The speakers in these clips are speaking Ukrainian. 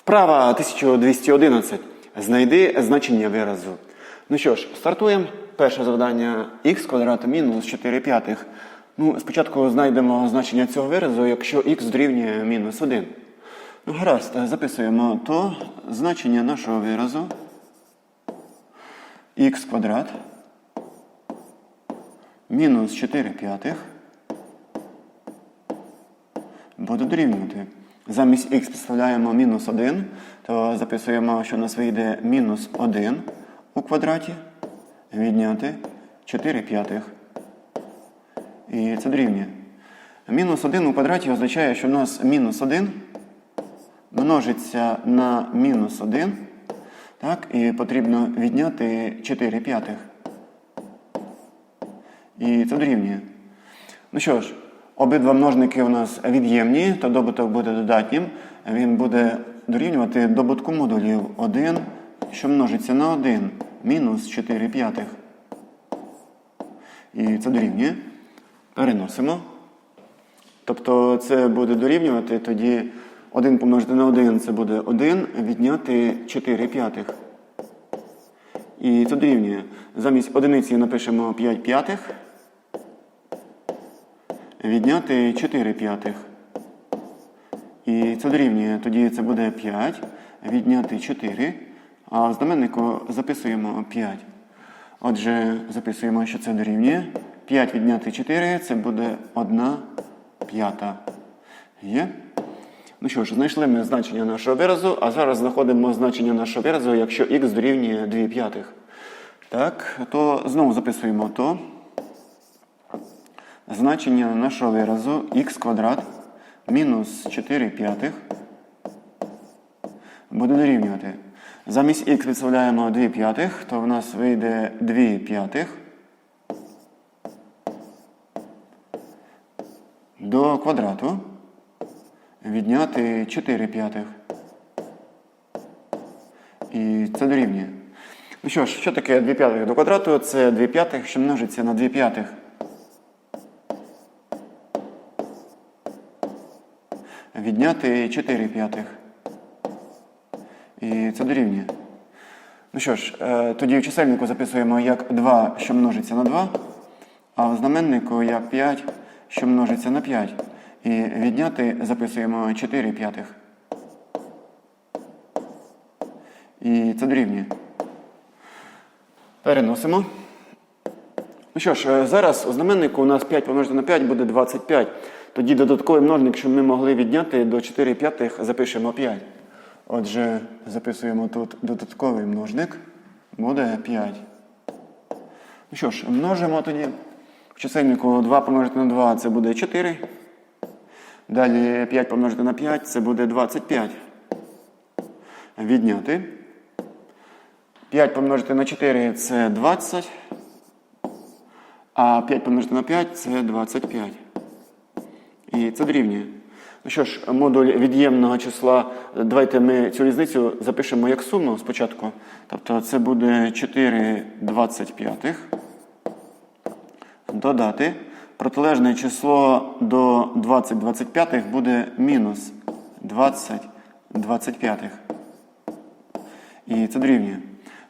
Вправа 1211. Знайди значення виразу. Ну що ж, стартуємо. Перше завдання х квадрат мінус 4 п'ятих. Ну, спочатку знайдемо значення цього виразу, якщо х дорівнює мінус 1. Ну, гаразд, записуємо то значення нашого виразу х квадрат мінус 4 п'ятих буде дорівнювати. Замість х підставляємо мінус 1, то записуємо, що у нас вийде мінус 1 у квадраті відняти 4 п'ятих. І це дорівнює. Мінус 1 у квадраті означає, що у нас мінус 1 множиться на мінус 1. Так, і потрібно відняти 4 п'ятих. І це дорівнює. Ну що ж, обидва множники у нас від'ємні, то добуток буде додатнім. Він буде дорівнювати добутку модулів 1, що множиться на 1, мінус 4 п'ятих. І це дорівнює. Переносимо. Тобто це буде дорівнювати тоді 1 помножити на 1 це буде 1, відняти 4 п'ятих. І це дорівнює. Замість одиниці напишемо 5 п'ятих. Відняти 4 п'ятих. І це дорівнює. Тоді це буде 5. Відняти 4. А в знаменнику записуємо 5. Отже, записуємо, що це дорівнює. 5 відняти 4 це буде 1 п'ята. Є? Ну що ж, знайшли ми значення нашого виразу, а зараз знаходимо значення нашого виразу, якщо х дорівнює 2 п'ятих. Так, то знову записуємо то. Значення нашого виразу х квадрат мінус 4 п'ятих буде дорівнювати. Замість х підставляємо 2 п'ятих, то в нас вийде 2 п'ятих до квадрату відняти 4 п'ятих. І це дорівнює. Ну що ж, що таке 2 п'ятих до квадрату? Це 2 п'ятих, що множиться на 2 п'ятих. Відняти 4 п'ятих. І це дорівнює. Ну що ж, е, тоді в чисельнику записуємо як 2, що множиться на 2, а в знаменнику як 5, що множиться на 5. І відняти записуємо 4 п'ятих. І це дорівнює. Переносимо. Ну що ж, е, зараз у знаменнику у нас 5 помножити на 5 буде 25. Тоді додатковий множник, що ми могли відняти до 4 п'ятих, запишемо 5. Отже, записуємо тут додатковий множник. Буде 5. Ну що ж, множимо тоді. В чисельнику 2 помножити на 2 це буде 4. Далі 5 помножити на 5 це буде 25. Відняти. 5 помножити на 4 це 20. А 5 помножити на 5 це 25. І це дорівнює. Ну що ж, модуль від'ємного числа, давайте ми цю різницю запишемо як суму спочатку. Тобто це буде 4 25. Додати. Протилежне число до 20 25 буде мінус 20 25. І це дорівнює.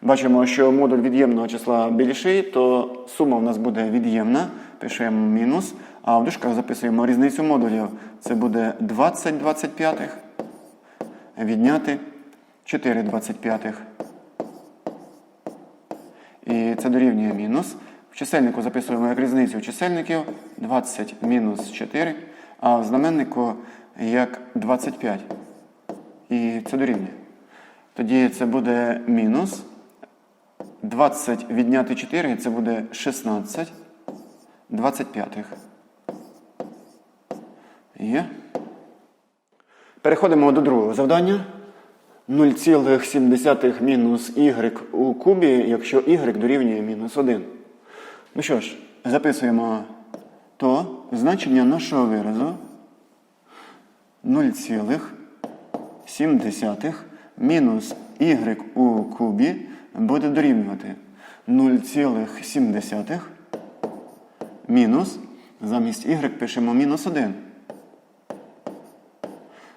Бачимо, що модуль від'ємного числа більший, то сума у нас буде від'ємна. Пишемо мінус. А в дужках записуємо різницю модулів. Це буде 20 25. Відняти 4 25. І це дорівнює мінус. В чисельнику записуємо як різницю чисельників 20 мінус 4, а в знаменнику як 25. І це дорівнює. Тоді це буде мінус. 20 відняти 4 це буде 16 25. Є. Переходимо до другого завдання. 0,7 мінус y у кубі, якщо y дорівнює мінус 1. Ну що ж, записуємо то значення нашого виразу 0,7 мінус y у кубі буде дорівнювати 0,7 мінус, замість y пишемо мінус 1.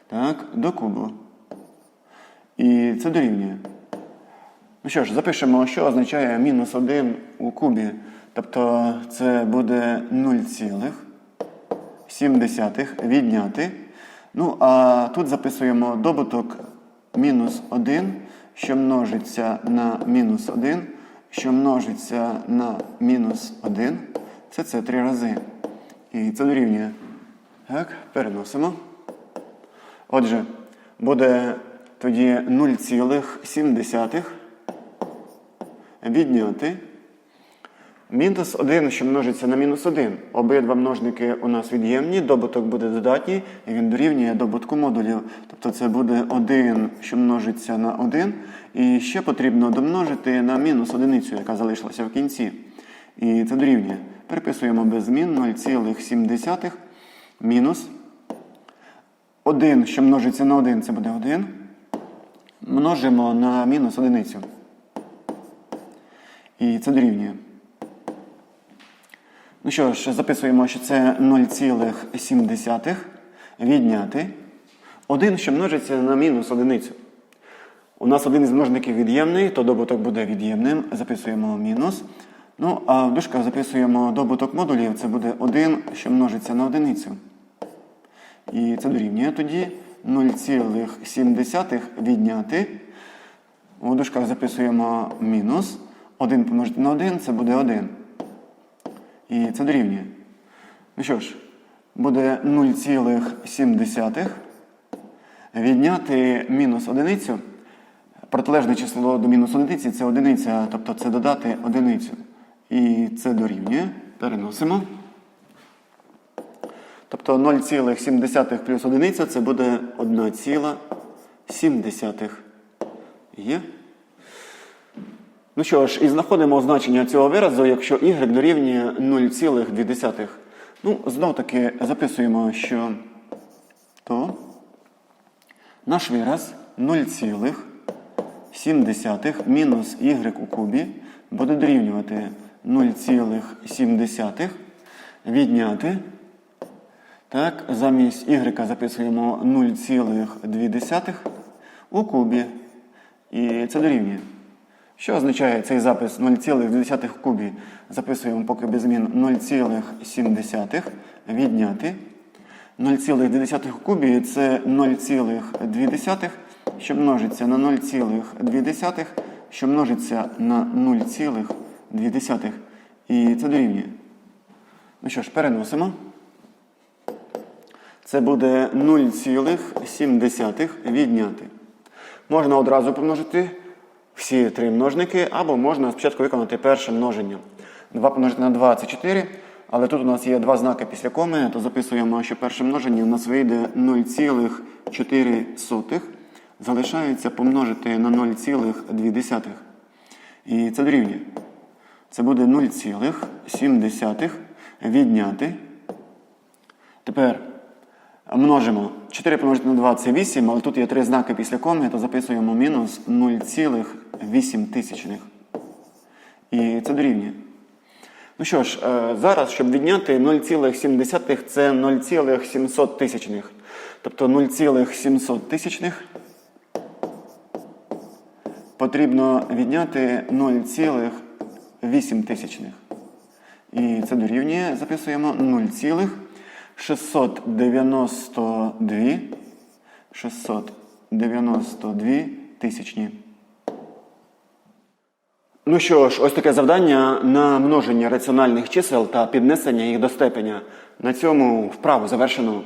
Так, до кубу. І це дорівнює. Ну що ж, запишемо, що означає мінус 1 у кубі. Тобто це буде 0,7 відняти. Ну, а тут записуємо добуток мінус 1, що множиться на мінус 1, що множиться на мінус 1. Це це три рази. І це дорівнює. Так, переносимо. Отже, буде тоді 0,7 відняти. Мінус 1, що множиться на мінус 1. Обидва множники у нас від'ємні, добуток буде додатній, і він дорівнює добутку модулів. Тобто це буде 1, що множиться на 1. І ще потрібно домножити на мінус одиницю, яка залишилася в кінці. І це дорівнює. Переписуємо без змін 0,7 мінус 1, що множиться на 1, це буде 1. Множимо на мінус одиницю. І це дорівнює. Ну що ж, записуємо, що це 0,7 відняти. 1, що множиться на мінус одиницю. У нас один із множників від'ємний, то добуток буде від'ємним. Записуємо мінус. Ну, а в дужках записуємо добуток модулів. Це буде 1, що множиться на одиницю. І це дорівнює тоді 0,7 відняти. У дужках записуємо мінус. 1 помножити на 1 це буде 1. І це дорівнює. Ну що ж, буде 0,7 відняти мінус одиницю. Протилежне число до мінус одиниці це одиниця, тобто це додати одиницю. І це дорівнює. Переносимо. Тобто 0,7 плюс одиниця це буде 1,7. Є? Ну що ж, і знаходимо значення цього виразу, якщо y дорівнює 0,2. Ну, знов таки записуємо, що то наш вираз 0,7 мінус y у кубі буде дорівнювати 0,7 відняти. Так, замість y записуємо 0,2 у кубі. І це дорівнює. Що означає цей запис 0,2 в кубі? Записуємо поки без змін 0,7 відняти. 0,2 в кубі це 0,2, що множиться на 0,2, що множиться на 0,2. І це дорівнює. Ну що ж, переносимо. Це буде 0,7 відняти. Можна одразу помножити всі три множники, або можна спочатку виконати перше множення. 2 помножити на 2 це 4, але тут у нас є два знаки після коми, то записуємо, що перше множення у нас вийде 0,4. Залишається помножити на 0,2. І це дорівнює. Це буде 0,7 відняти. Тепер множимо. 4 помножити на 2 це 8, але тут є три знаки після коми, то записуємо мінус 0,8 тисячних. І це дорівнює. Ну що ж, е, зараз, щоб відняти 0,7 це 0,700 тисячних. Тобто 0,700 тисячних потрібно відняти 0,8 тисячних. І це дорівнює, записуємо 0,692 692 тисячні. Ну що ж, ось таке завдання на множення раціональних чисел та піднесення їх до степеня. На цьому вправу завершено.